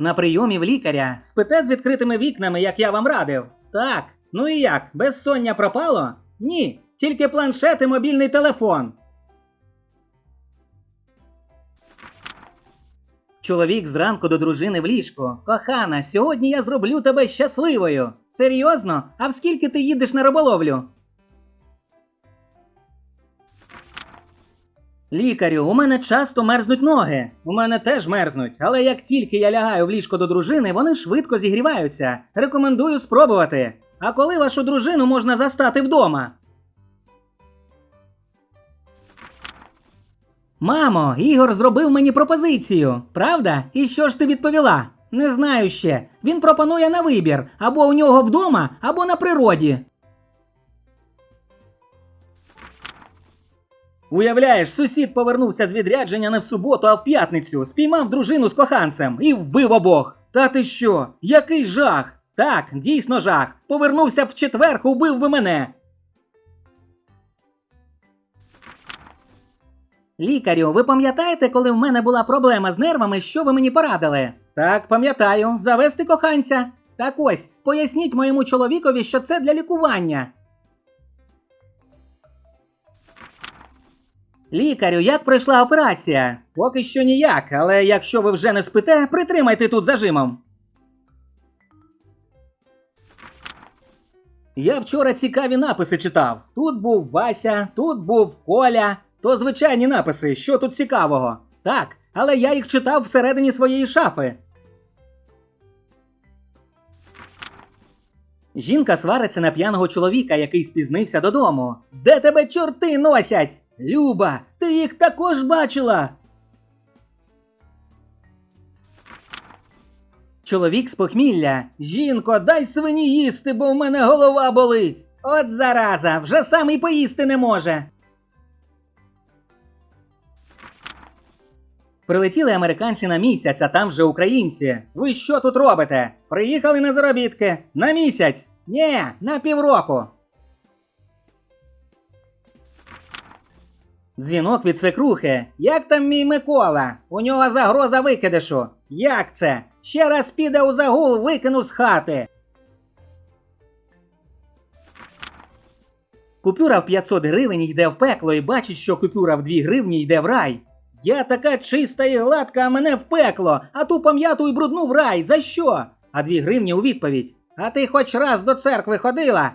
На прийомі в лікаря спите з відкритими вікнами, як я вам радив. Так. Ну і як? Безсоння пропало? Ні. Тільки планшет і мобільний телефон. Чоловік зранку до дружини в ліжко. Кохана, сьогодні я зроблю тебе щасливою. Серйозно? А в скільки ти їдеш на риболовлю? Лікарю, у мене часто мерзнуть ноги. У мене теж мерзнуть, але як тільки я лягаю в ліжко до дружини, вони швидко зігріваються. Рекомендую спробувати. А коли вашу дружину можна застати вдома? Мамо, Ігор зробив мені пропозицію, правда? І що ж ти відповіла? Не знаю ще. Він пропонує на вибір або у нього вдома, або на природі. Уявляєш, сусід повернувся з відрядження не в суботу, а в п'ятницю, спіймав дружину з коханцем і вбив обох. Та ти що? Який жах? Так, дійсно жах. Повернувся б в четвер, убив би мене. Лікарю, ви пам'ятаєте, коли в мене була проблема з нервами, що ви мені порадили? Так, пам'ятаю, завести коханця. Так ось, поясніть моєму чоловікові, що це для лікування. Лікарю, як пройшла операція? Поки що ніяк, але якщо ви вже не спите, притримайте тут зажимом. Я вчора цікаві написи читав. Тут був Вася, тут був Коля. То звичайні написи, що тут цікавого. Так, але я їх читав всередині своєї шафи. Жінка свариться на п'яного чоловіка, який спізнився додому. Де тебе чорти носять? Люба, ти їх також бачила. Чоловік з похмілля. Жінко, дай свині їсти, бо в мене голова болить. От зараза, вже сам і поїсти не може. Прилетіли американці на місяць, а там вже українці. Ви що тут робите? Приїхали на заробітки? На місяць? Ні, на півроку. Дзвінок від свекрухи. Як там мій Микола? У нього загроза викидишу. Як це? Ще раз піде у загул, викину з хати. Купюра в 500 гривень йде в пекло і бачить, що купюра в 2 гривні йде в рай. Я така чиста і гладка, а мене в пекло, а ту пам'яту і брудну в рай. За що? А дві гривні у відповідь. А ти хоч раз до церкви ходила?